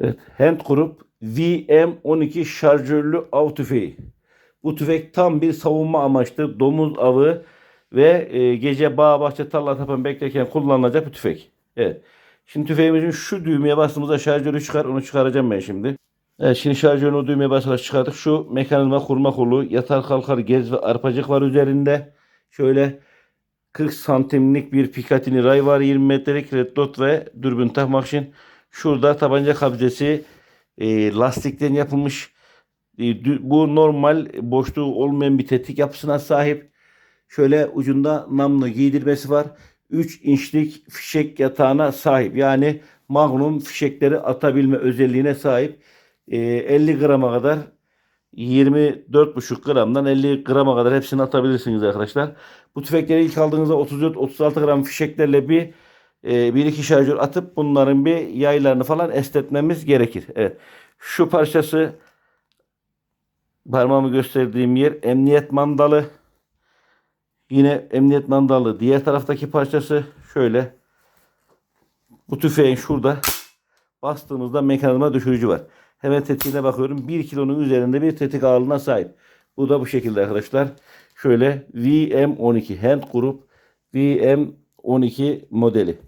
Evet, Hand Group VM12 şarjörlü av tüfeği. Bu tüfek tam bir savunma amaçlı domuz avı ve e, gece bağ bahçe tarla tapan beklerken kullanılacak bir tüfek. Evet. Şimdi tüfeğimizin şu düğmeye bastığımızda şarjörü çıkar. Onu çıkaracağım ben şimdi. Evet şimdi şarjörün o düğmeye basarak çıkardık. Şu mekanizma kurma kolu, yatar kalkar gez ve arpacık var üzerinde. Şöyle 40 santimlik bir Picatinny ray var. 20 metrelik red dot ve dürbün takmak için. Şurada tabanca kabzesi e, lastikten yapılmış. E, bu normal boşluğu olmayan bir tetik yapısına sahip. Şöyle ucunda namlu giydirmesi var. 3 inçlik fişek yatağına sahip. Yani magnum fişekleri atabilme özelliğine sahip. E, 50 grama kadar 24,5 gramdan 50 grama kadar hepsini atabilirsiniz arkadaşlar. Bu tüfekleri ilk aldığınızda 34-36 gram fişeklerle bir e, bir iki şarjör atıp bunların bir yaylarını falan esnetmemiz gerekir. Evet. Şu parçası parmağımı gösterdiğim yer emniyet mandalı. Yine emniyet mandalı diğer taraftaki parçası şöyle. Bu tüfeğin şurada bastığımızda mekanizma düşürücü var. Hemen tetiğine bakıyorum. 1 kilonun üzerinde bir tetik ağırlığına sahip. Bu da bu şekilde arkadaşlar. Şöyle VM12 Hand Group VM12 modeli.